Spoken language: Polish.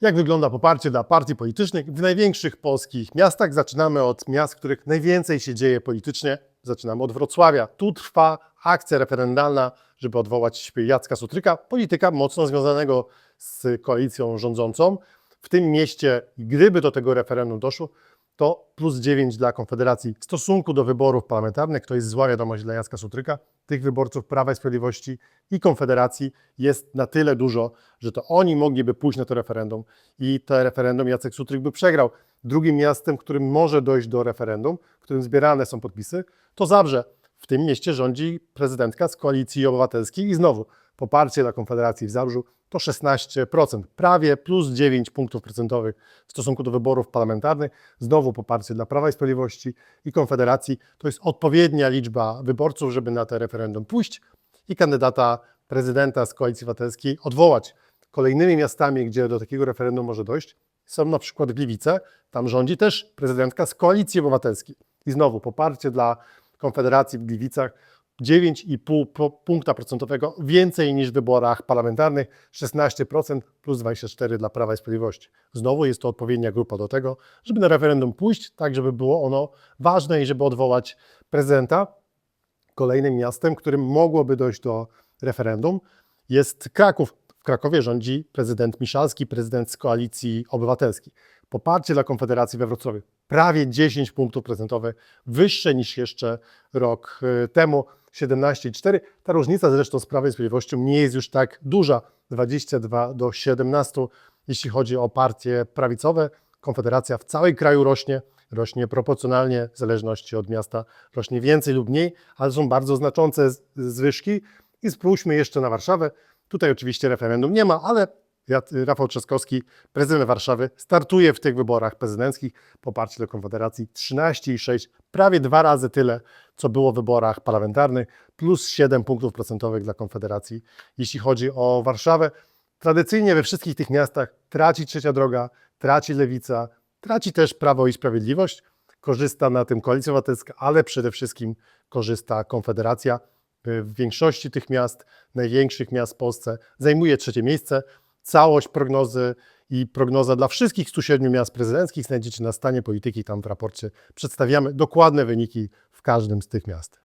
Jak wygląda poparcie dla partii politycznych w największych polskich miastach? Zaczynamy od miast, w których najwięcej się dzieje politycznie. Zaczynamy od Wrocławia. Tu trwa akcja referendalna, żeby odwołać Jacka Sutryka, polityka mocno związanego z koalicją rządzącą. W tym mieście, gdyby do tego referendum doszło, to plus 9 dla Konfederacji w stosunku do wyborów parlamentarnych. To jest zła wiadomość dla Jacka Sutryka. Tych wyborców Prawa i Sprawiedliwości i Konfederacji jest na tyle dużo, że to oni mogliby pójść na to referendum i to referendum Jacek Sutryk by przegrał. Drugim miastem, w którym może dojść do referendum, w którym zbierane są podpisy, to Zabrze. W tym mieście rządzi prezydentka z Koalicji Obywatelskiej i znowu poparcie dla Konfederacji w Zabrzu to 16%, prawie plus 9 punktów procentowych w stosunku do wyborów parlamentarnych. Znowu poparcie dla Prawa i Sprawiedliwości i Konfederacji. To jest odpowiednia liczba wyborców, żeby na te referendum pójść i kandydata prezydenta z Koalicji Obywatelskiej odwołać. Kolejnymi miastami, gdzie do takiego referendum może dojść, są na przykład Gliwice. Tam rządzi też prezydentka z Koalicji Obywatelskiej. I znowu poparcie dla Konfederacji w Gliwicach 9,5 po- punkta procentowego więcej niż w wyborach parlamentarnych, 16% plus 24% dla Prawa i Sprawiedliwości. Znowu jest to odpowiednia grupa do tego, żeby na referendum pójść, tak żeby było ono ważne i żeby odwołać prezydenta. Kolejnym miastem, którym mogłoby dojść do referendum, jest Kraków. W Krakowie rządzi prezydent Miszalski, prezydent z Koalicji Obywatelskiej. Poparcie dla Konfederacji we Wrocławiu prawie 10 punktów procentowych, wyższe niż jeszcze rok y, temu, 17,4. Ta różnica zresztą z Prawem i Sprawiedliwością nie jest już tak duża, 22 do 17, jeśli chodzi o partie prawicowe. Konfederacja w całym kraju rośnie, rośnie proporcjonalnie w zależności od miasta, rośnie więcej lub mniej, ale są bardzo znaczące zwyżki. I spójrzmy jeszcze na Warszawę. Tutaj oczywiście referendum nie ma, ale Rafał Trzaskowski, prezydent Warszawy, startuje w tych wyborach prezydenckich. Poparcie do Konfederacji 13,6, prawie dwa razy tyle, co było w wyborach parlamentarnych, plus 7 punktów procentowych dla Konfederacji. Jeśli chodzi o Warszawę, tradycyjnie we wszystkich tych miastach traci Trzecia Droga, traci Lewica, traci też Prawo i Sprawiedliwość. Korzysta na tym Koalicja Obywatelska, ale przede wszystkim korzysta Konfederacja. W większości tych miast, największych miast w Polsce, zajmuje trzecie miejsce. Całość prognozy i prognoza dla wszystkich 107 miast prezydenckich znajdziecie na stanie polityki. Tam w raporcie przedstawiamy dokładne wyniki w każdym z tych miast.